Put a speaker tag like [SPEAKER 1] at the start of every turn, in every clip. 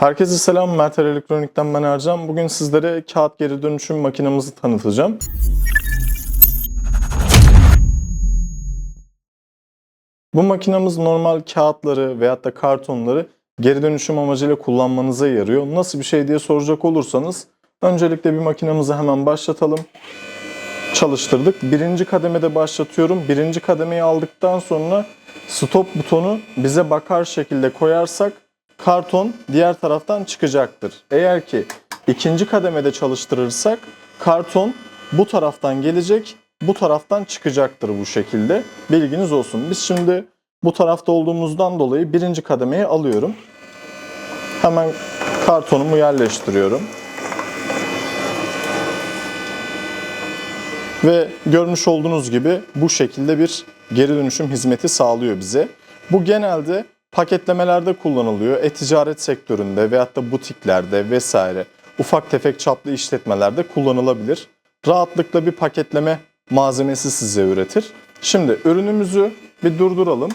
[SPEAKER 1] Herkese selam, Mertel Elektronik'ten ben Ercan. Bugün sizlere kağıt geri dönüşüm makinamızı tanıtacağım. Bu makinamız normal kağıtları veyahut da kartonları geri dönüşüm amacıyla kullanmanıza yarıyor. Nasıl bir şey diye soracak olursanız öncelikle bir makinamızı hemen başlatalım. Çalıştırdık. Birinci kademede başlatıyorum. Birinci kademeyi aldıktan sonra stop butonu bize bakar şekilde koyarsak karton diğer taraftan çıkacaktır. Eğer ki ikinci kademede çalıştırırsak karton bu taraftan gelecek, bu taraftan çıkacaktır bu şekilde. Bilginiz olsun. Biz şimdi bu tarafta olduğumuzdan dolayı birinci kademeyi alıyorum. Hemen kartonumu yerleştiriyorum. Ve görmüş olduğunuz gibi bu şekilde bir geri dönüşüm hizmeti sağlıyor bize. Bu genelde paketlemelerde kullanılıyor. E-ticaret sektöründe veyahut da butiklerde vesaire ufak tefek çaplı işletmelerde kullanılabilir. Rahatlıkla bir paketleme malzemesi size üretir. Şimdi ürünümüzü bir durduralım.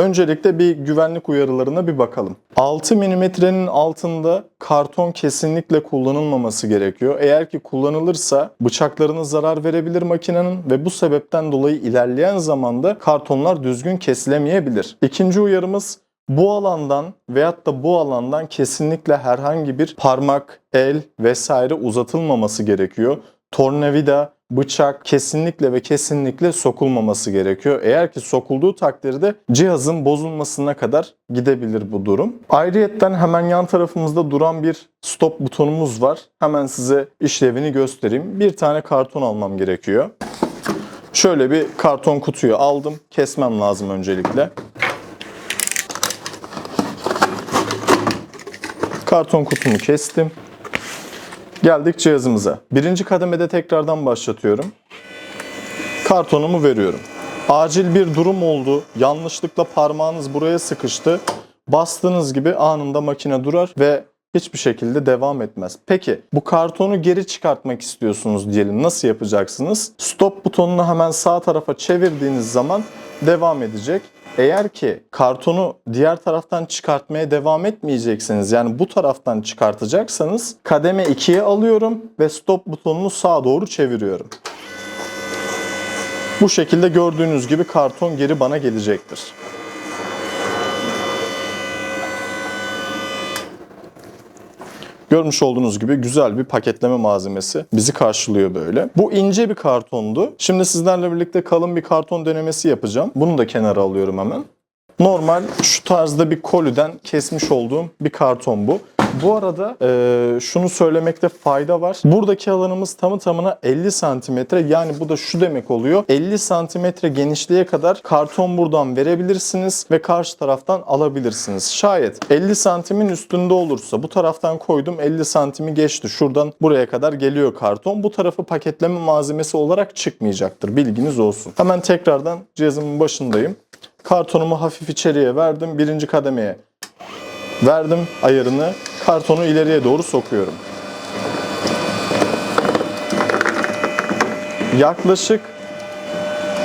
[SPEAKER 1] Öncelikle bir güvenlik uyarılarına bir bakalım. 6 milimetrenin altında karton kesinlikle kullanılmaması gerekiyor. Eğer ki kullanılırsa bıçaklarına zarar verebilir makinenin ve bu sebepten dolayı ilerleyen zamanda kartonlar düzgün kesilemeyebilir. İkinci uyarımız bu alandan veyahut da bu alandan kesinlikle herhangi bir parmak, el vesaire uzatılmaması gerekiyor. Tornavida, bıçak kesinlikle ve kesinlikle sokulmaması gerekiyor. Eğer ki sokulduğu takdirde cihazın bozulmasına kadar gidebilir bu durum. Ayrıyetten hemen yan tarafımızda duran bir stop butonumuz var. Hemen size işlevini göstereyim. Bir tane karton almam gerekiyor. Şöyle bir karton kutuyu aldım. Kesmem lazım öncelikle. Karton kutumu kestim. Geldik cihazımıza. Birinci kademede tekrardan başlatıyorum. Kartonumu veriyorum. Acil bir durum oldu. Yanlışlıkla parmağınız buraya sıkıştı. Bastığınız gibi anında makine durar ve hiçbir şekilde devam etmez. Peki bu kartonu geri çıkartmak istiyorsunuz diyelim. Nasıl yapacaksınız? Stop butonunu hemen sağ tarafa çevirdiğiniz zaman devam edecek. Eğer ki kartonu diğer taraftan çıkartmaya devam etmeyecekseniz yani bu taraftan çıkartacaksanız kademe 2'ye alıyorum ve stop butonunu sağa doğru çeviriyorum. Bu şekilde gördüğünüz gibi karton geri bana gelecektir. Görmüş olduğunuz gibi güzel bir paketleme malzemesi bizi karşılıyor böyle. Bu ince bir kartondu. Şimdi sizlerle birlikte kalın bir karton denemesi yapacağım. Bunu da kenara alıyorum hemen. Normal şu tarzda bir koliden kesmiş olduğum bir karton bu. Bu arada e, şunu söylemekte fayda var. Buradaki alanımız tamı tamına 50 santimetre. Yani bu da şu demek oluyor. 50 santimetre genişliğe kadar karton buradan verebilirsiniz ve karşı taraftan alabilirsiniz. Şayet 50 santimin üstünde olursa bu taraftan koydum 50 santimi geçti. Şuradan buraya kadar geliyor karton. Bu tarafı paketleme malzemesi olarak çıkmayacaktır. Bilginiz olsun. Hemen tekrardan cihazımın başındayım. Kartonumu hafif içeriye verdim. Birinci kademeye verdim ayarını. Kartonu ileriye doğru sokuyorum. Yaklaşık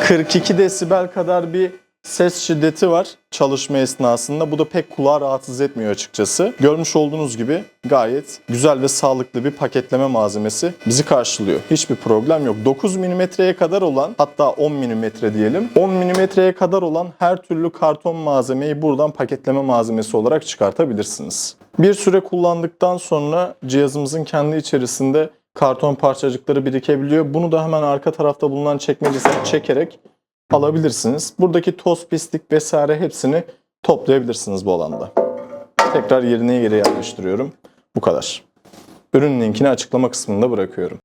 [SPEAKER 1] 42 desibel kadar bir ses şiddeti var çalışma esnasında. Bu da pek kulağı rahatsız etmiyor açıkçası. Görmüş olduğunuz gibi gayet güzel ve sağlıklı bir paketleme malzemesi bizi karşılıyor. Hiçbir problem yok. 9 milimetreye kadar olan hatta 10 milimetre diyelim. 10 milimetreye kadar olan her türlü karton malzemeyi buradan paketleme malzemesi olarak çıkartabilirsiniz. Bir süre kullandıktan sonra cihazımızın kendi içerisinde karton parçacıkları birikebiliyor. Bunu da hemen arka tarafta bulunan çekmecesine çekerek alabilirsiniz. Buradaki toz, pislik vesaire hepsini toplayabilirsiniz bu alanda. Tekrar yerine geri yerleştiriyorum. Bu kadar. Ürün linkini açıklama kısmında bırakıyorum.